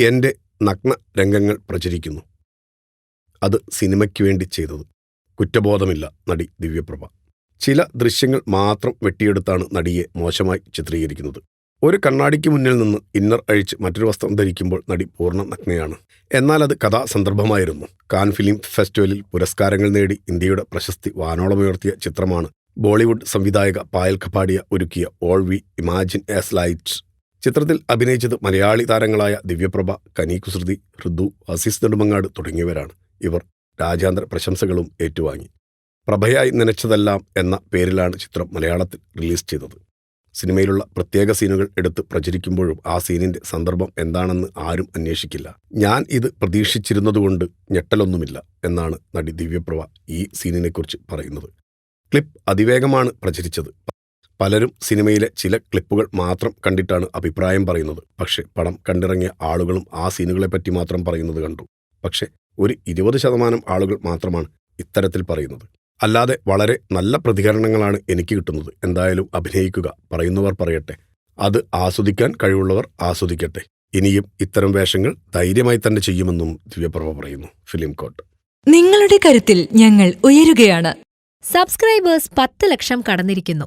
എന്റെ നഗ്ന രംഗങ്ങൾ പ്രചരിക്കുന്നു. അത് സിനിമയ്ക്ക് വേണ്ടി ചെയ്തത് കുറ്റബോധമില്ല നടി ദിവ്യപ്രഭ. ചില ദൃശ്യങ്ങൾ മാത്രം വെട്ടിയെടുത്താണ് നടിയെ മോശമായി ചിത്രീകരിക്കുന്നത്. ഒരു കണ്ണാടിക്ക് മുന്നിൽ നിന്ന് ഇന്നർ അഴിച്ച് മറ്റൊരു വസ്ത്രം ധരിക്കുമ്പോൾ നടി പൂർണ നഗ്നയാണ്. എന്നാൽ അത് കഥാസന്ദർഭമായിരുന്നു. കാൻ ഫിലിം ഫെസ്റ്റിവലിൽ പുരസ്കാരങ്ങൾ നേടി ഇന്ത്യയുടെ പ്രശസ്തി വാനോളമുയർത്തിയ ചിത്രമാണ് ബോളിവുഡ് സംവിധായക പായൽ കപാടിയ ഒരുക്കിയ all we imagine as lights. ചിത്രത്തിൽ അഭിനയിച്ചത് മലയാളി താരങ്ങളായ ദിവ്യപ്രഭ കനി കുസൃതി ഋതു അസീസ് നെടുമങ്ങാട് തുടങ്ങിയവരാണ്. ഇവർ രാജ്യാന്തര പ്രശംസകളും ഏറ്റുവാങ്ങി. പ്രഭയായി നനച്ചതെല്ലാം എന്ന പേരിലാണ് ചിത്രം മലയാളത്തിൽ റിലീസ് ചെയ്തത്. സിനിമയിലുള്ള പ്രത്യേക സീനുകൾ എടുത്ത് പ്രചരിക്കുമ്പോഴും ആ സീനിന്റെ സന്ദർഭം എന്താണെന്ന് ആരും അന്വേഷിക്കില്ല. ഞാൻ ഇത് പ്രതീക്ഷിച്ചിരുന്നതുകൊണ്ട് ഞെട്ടലൊന്നുമില്ല എന്നാണ് നടി ദിവ്യപ്രഭ ഈ സീനിനെക്കുറിച്ച് പറയുന്നത്. ക്ലിപ്പ് അതിവേഗമാണ് പ്രചരിച്ചത്. പലരും സിനിമയിലെ ചില ക്ലിപ്പുകൾ മാത്രം കണ്ടിട്ടാണ് അഭിപ്രായം പറയുന്നത്. പക്ഷേ പടം കണ്ടിറങ്ങിയ ആളുകളും ആ സീനുകളെപ്പറ്റി മാത്രം പറയുന്നത് കണ്ടു. പക്ഷേ ഒരു ഇരുപത് ശതമാനം ആളുകൾ മാത്രമാണ് ഇത്തരത്തിൽ പറയുന്നത്. അല്ലാതെ വളരെ നല്ല പ്രതികരണങ്ങളാണ് എനിക്ക് കിട്ടുന്നത്. എന്തായാലും അഭിനയിക്കുക പറയുന്നവർ പറയട്ടെ. അത് ആസ്വദിക്കാൻ കഴിവുള്ളവർ ആസ്വദിക്കട്ടെ. ഇനിയും ഇത്തരം വേഷങ്ങൾ ധൈര്യമായി തന്നെ ചെയ്യുമെന്നും ദിവ്യപ്രഭ പറയുന്നു. ഫിലിം കോട്ട് നിങ്ങളുടെ കരുത്തിൽ ഞങ്ങൾ ഉയരുകയാണ്. സബ്സ്ക്രൈബേഴ്സ് പത്ത് ലക്ഷം കടന്നിരിക്കുന്നു.